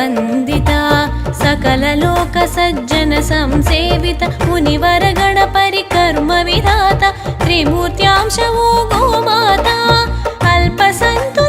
వందిత सकललोक सज्जन संसेवित मुनिवरगणपरिकर्म विधाता त्रिमूर्त्यां शवो गोमाता अल्पसन्तु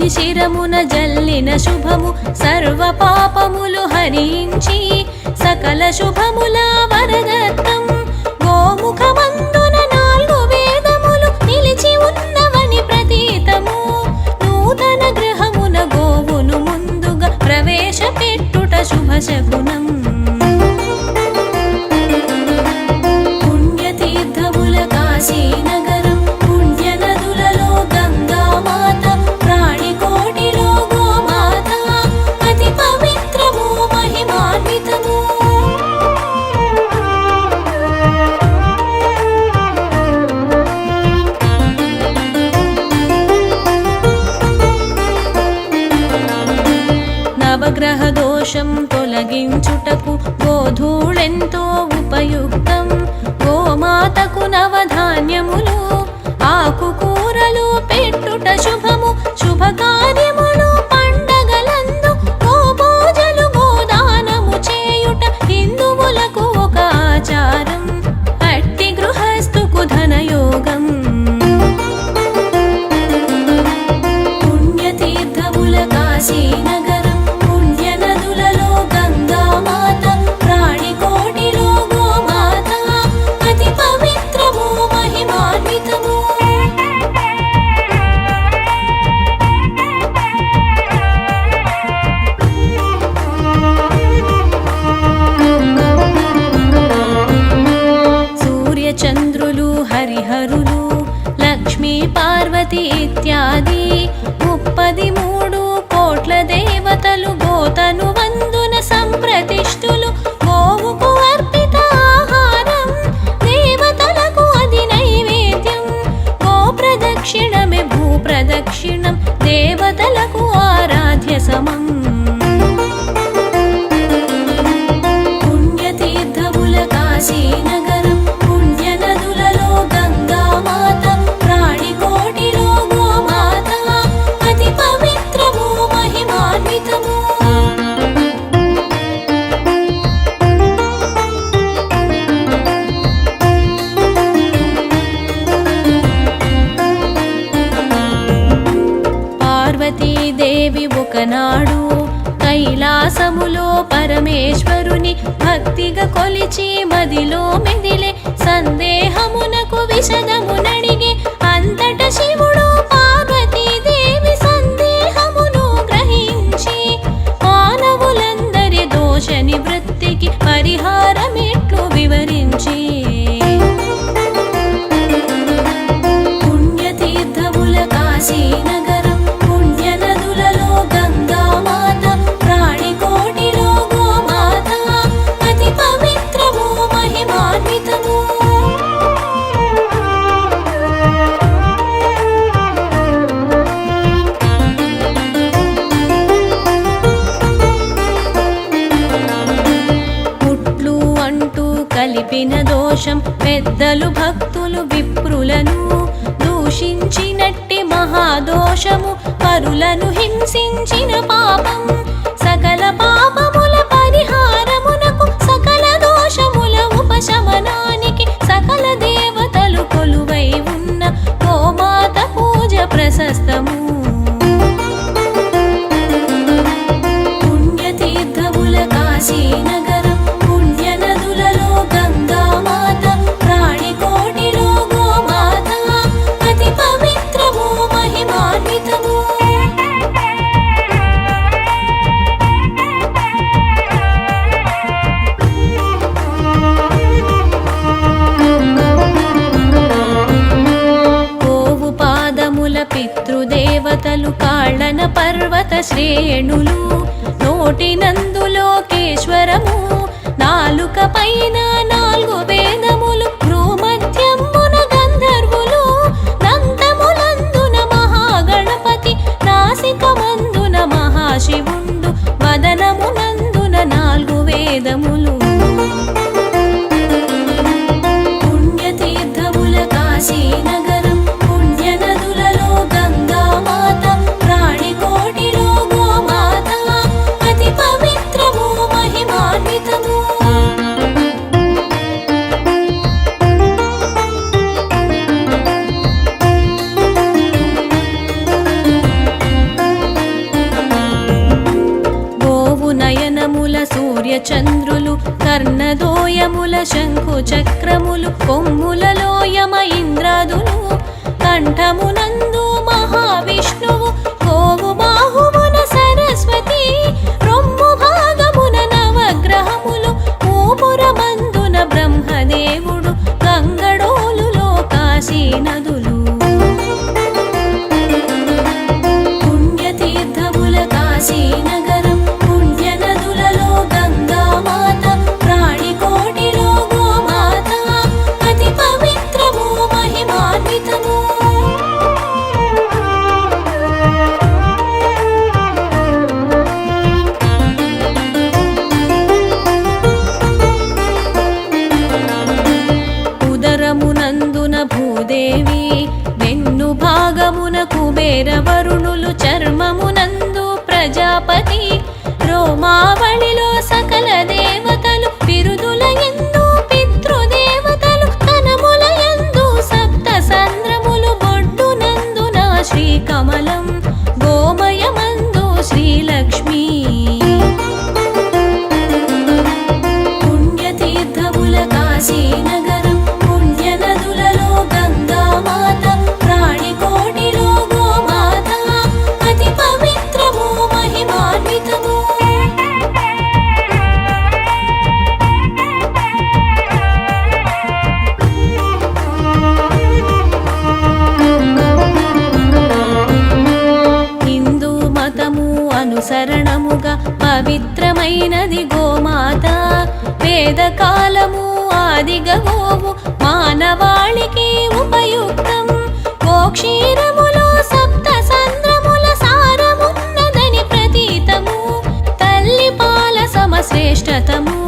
శివుని శిరమున జల్లిన శుభము సర్వ పాపములు హరించి సకల శుభముల వరదత్తం. గోముఖమందున నాలుగు వేదములు నిలిచి ఉన్నవని ప్రతీతము. నూతన గృహమున గోవును ముందుగా ప్రవేశపెట్టుట శుభశకునం కైలాసములో పరమేశ్వరుని భక్తిగా కొలిచి మదిలో మెదిలే సందేహమునకు విషదమునడిగి అంతట శివ శ్రేణులు నోటినందు లోకేశ్వరము నాలుక పైన నాలుగు వేదములు భూమధ్యమున గంధర్వులు నందములందున మహాగణపతి నాసికమందున మహాశివుండు వదనమునందున నాలుగు వేదములు. పుణ్యతీర్థముల కాశీన ఉన్నది గోమాత. వేదకాలము ఆది గోవు మానవాళికి ఉపయుక్తం. గోక్షీరములో సప్త సంద్రముల సారమున్నదని ప్రతీతము. తల్లి పాల సమశ్రేష్టతము.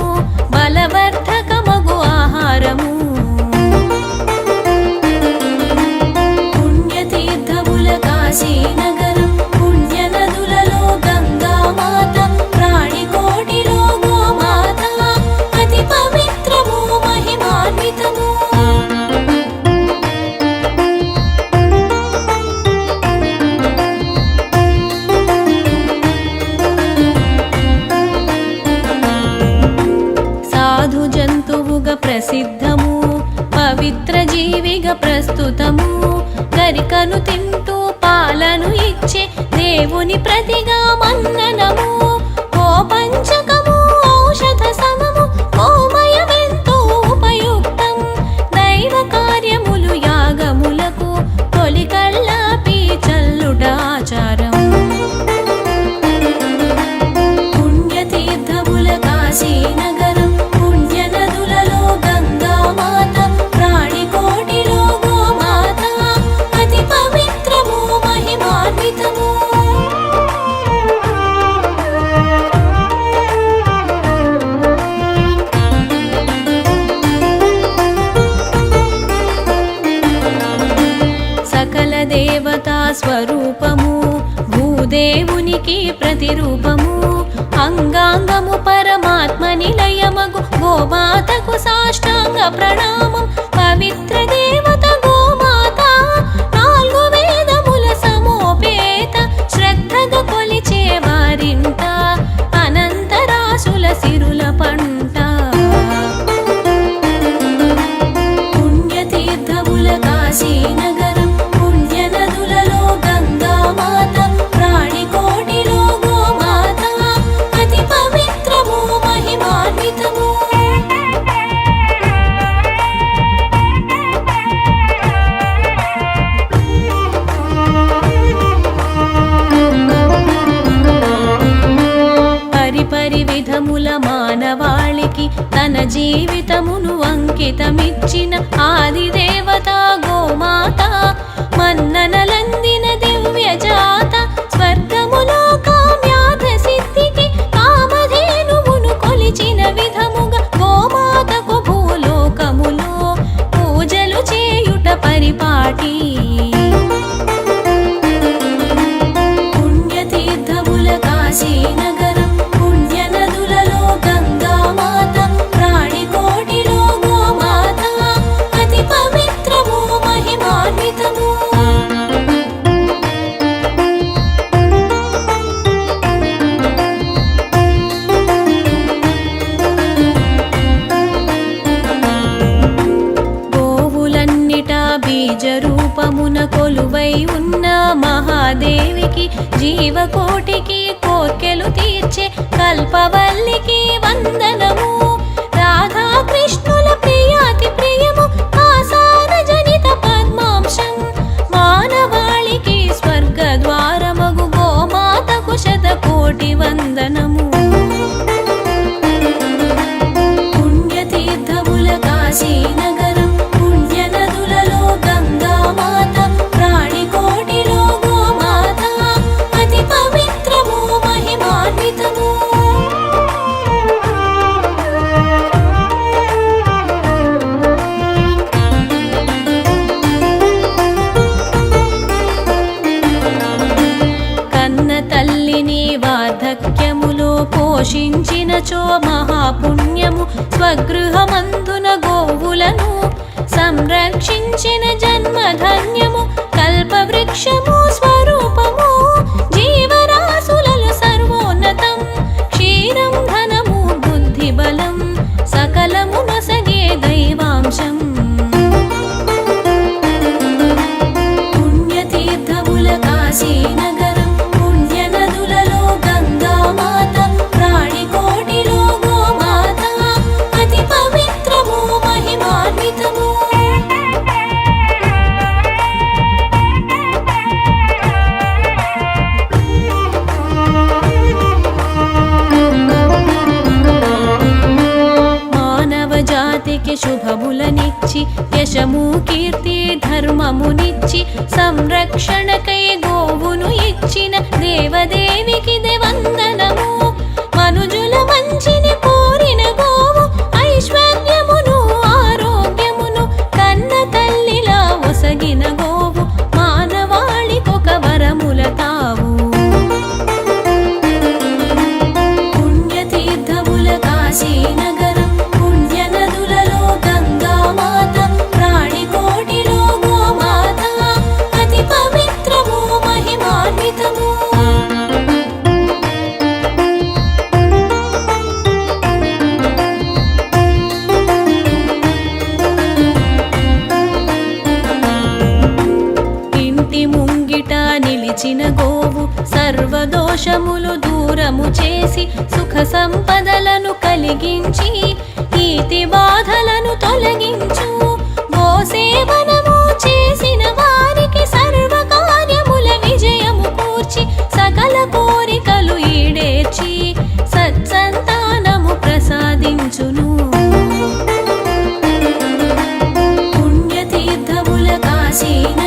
స్వరూపము భూదేవునికి ప్రతిరూపము అంగాంగము పరమాత్మ నిలయమగు గోమాతకు సాష్టాంగ ప్రణామం పవిత్ర దేవత దేవికి జీవకోటికి కోర్కెలు తీర్చే కల్పవల్లికి వందన స్వగృహమందున గోవులను సంరక్షించిన జన్మధన్యము కల్పవృక్షము స్వ మహిమాన్వితము జాతికి శుభములనిచ్చి యశము కీర్తి ధర్మమునిచ్చి సంరక్షణకై గోవును ఇచ్చిన దేవదేవికి కాచిన గోవు సర్వదోషములు దూరము చేసి సుఖ సంపదలను కలిగించి ఈతి బాధలను తొలగించు. గోసేవనము చేసిన వారికి సర్వ కార్యముల విజయము కూర్చి సకల కోరికలు ఈడేర్చి సత్సంతానము ప్రసాదించును. పుణ్యతీర్థముల కాశీన